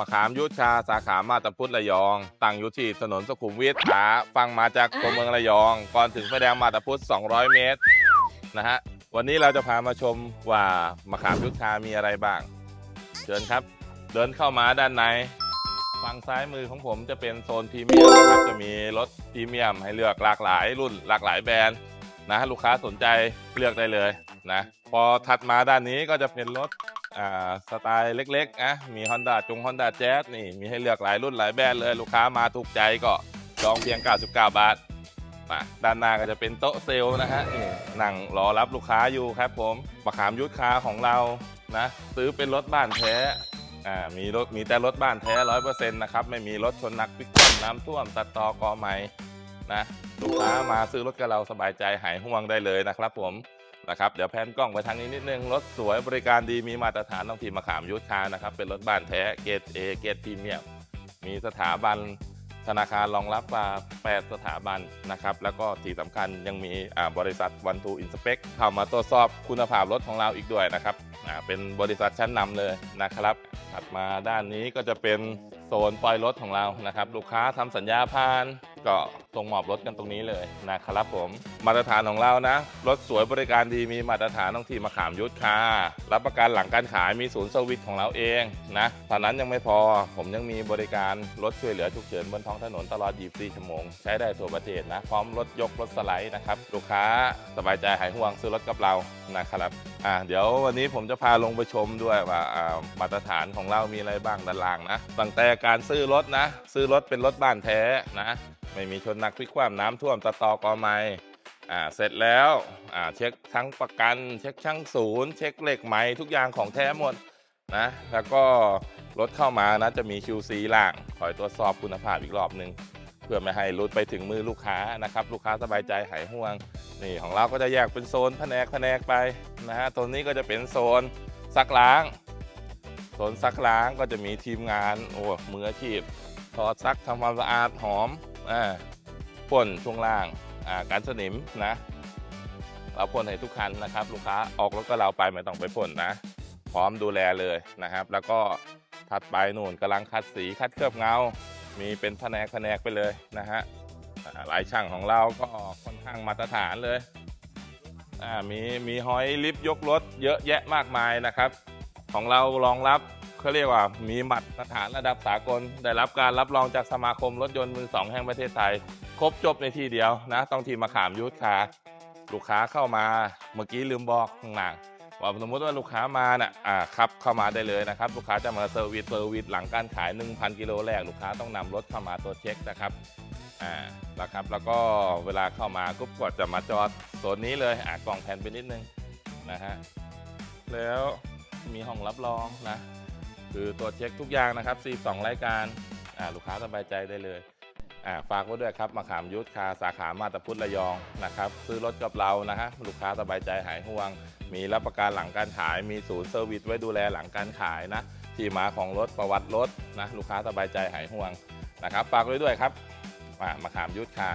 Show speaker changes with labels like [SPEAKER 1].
[SPEAKER 1] มะขามยุทธชาสาขามาตาพุทธระยอง ตั้งอยู่ที่ถนนสุขุมวิทขาฟังมาจากตัวเมืองระยอง ก่อนถึงไฟแดงมาตาพุทธ200 เมตรนะฮะวันนี้เราจะพามาชมว่ามะขามยุทธชามีอะไรบ้าง เชิญครับ เดินเข้ามาด้านในฝั่งซ้ายมือของผมจะเป็นโซนพรีเมียมนะครับจะมีรถพรีเมียมให้เลือกหลากหลายรุ่นหลากหลายแบรนด์นะลูกค้าสนใจเลือกได้เลยนะพอถัดมาด้านนี้ก็จะเป็นรถ อ่าสไตล์เล็กๆนะมี Honda จง Honda Jazz นี่มีให้เลือกหลายรุ่นหลายแบรนด์เลยลูกค้ามาถูกใจก็จองเพียง 99 บาทมาด้านหน้าก็จะเป็นโต๊ะเซลล์นะฮะนี่นั่งรอรับลูกค้าอยู่ครับผมมะขามยุทธคาของเรานะซื้อเป็นรถบ้านแท้อ่ามีรถมีแต่รถบ้านแท้ร้อยเปอร์เซ็นต์นะครับไม่มีรถชนนักพิกคว่ำน้ำท่วมตัดต่อกอไม้นะลูกค้ามาซื้อรถกับเราสบายใจหายห่วงได้เลยนะครับผม นะครับเดี๋ยวแพนกล้องไปทางนี้นิดนึงรถสวยบริการดีมีมาตรฐานต้องทีมมะขามยุทธคานะครับเป็นรถบ้านแท้เกรดเอเกรดพรีเมียมมีสถาบันธนาคารรองรับมา8สถาบันนะครับ แล้วก็ที่สำคัญยังมีบริษัทวันทูอินสเปกเข้ามาตรวจสอบคุณภาพรถของเราอีกด้วยนะครับเป็นบริษัทชั้นนำเลยนะครับ ถัดมาด้านนี้ก็จะเป็นโซนปล่อยรถของเรานะครับ ลูกค้าทำสัญญาผ่าน ก็ส่งมอบรถกันตรงนี้เลยนะครับผมมาตรฐานของเรานะ รถสวยบริการดีมีมาตรฐานต้องทีมมาขามยุทธคารับประกันหลังการขายมีศูนย์เซอร์วิสของเราเองนะตอนนั้นยังไม่พอผมยังมีบริการรถช่วยเหลือฉุกเฉินบนท้องถนนตลอด 24 ชั่วโมง ใช้ได้ทั่วประเทศนะ พร้อมรถยกรถสไลด์นะครับ ลูกค้าสบายใจหายห่วงซื้อรถกับเรานะครับอ่าเดี๋ยววันนี้ผมจะพาลงไปชมด้วยว่าอ่ามาตรฐานของเรามีอะไรบ้างด้านล่างนะตั้งแต่การซื้อรถนะ ซื้อรถเป็นรถบ้านแท้นะไม่มีชนหนักพลิกคว่ำน้ำท่วมตะตอกอไม้อ่าเสร็จแล้วอ่าเช็คทั้งประกัน เช็คช่างศูนย์ เช็คเหล็กไหมทุกอย่างของแท้หมดนะแล้วก็รถเข้ามานะจะมี QC ล่างคอยตรวจสอบคุณภาพอีกรอบหนึ่งเพื่อไม่ให้รุดไปถึงมือลูกค้านะครับ ลูกค้าสบายใจหายห่วง นี่ของเราก็จะแยกเป็นโซนแผนกแผนกไปนะฮะตัวนี้ก็จะเป็นโซนซักล้างโซนซักล้างก็จะมีทีมงานโอ้มืออาชีพถอดซักทำความสะอาดหอม อ่าพ่นช่วงล่างอ่าการสนิมนะ เราพ่นให้ทุกคันนะครับ ลูกค้าออกรถก็เราไปไม่ต้องไปพ่นนะ พร้อมดูแลเลยนะครับ แล้วก็ถัดไปนู่นกำลังคัดสีคัดเคลือบเงา มีเป็นแผนกแผนกไปเลยนะฮะหลายช่างของเราก็ค่อนข้างมาตรฐานเลยมีมีหอยลิฟต์ยกรถเยอะแยะมากมายนะครับ ของเรารองรับ เขาเรียกว่ามีมาตรฐานระดับสากล ได้รับการรับรองจากสมาคมรถยนต์มือสองแห่งประเทศไทย ครบจบในที่เดียวนะ ต้องทีมมาขามยุทธคาลูกค้าเข้ามาเมื่อกี้ลืมบอกข้างหลังว่าสมมติว่าลูกค้ามาน่ะอ่าขับเข้ามาได้เลยนะครับ ลูกค้าจะมาเซอร์วิสเซอร์วิสหลังการขาย 1,000 กิโลแรก ลูกค้าต้องนำรถเข้ามาตรวจเช็คนะครับอ่าแล้วครับ แล้วก็เวลาเข้ามาก็กดจะมาจอดโซนนี้เลยอ่ากล่องแผ่นไปนิดนึงนะฮะแล้วมีห้องรับรองนะ คือตรวจเช็คทุกอย่างนะครับ 42 รายการอ่าลูกค้าสบายใจได้เลยอ่าฝากไว้ด้วยครับมาขามยุทธคาสาขามาตาพุทธระยองนะครับ ซื้อรถกับเรานะฮะลูกค้าสบายใจหายห่วง มีรับประกันหลังการขาย มีศูนย์เซอร์วิสไว้ดูแลหลังการขายนะที่มาของรถประวัติรถนะลูกค้าสบายใจหายห่วงนะครับฝากไว้ด้วยครับมาขามยุทธคา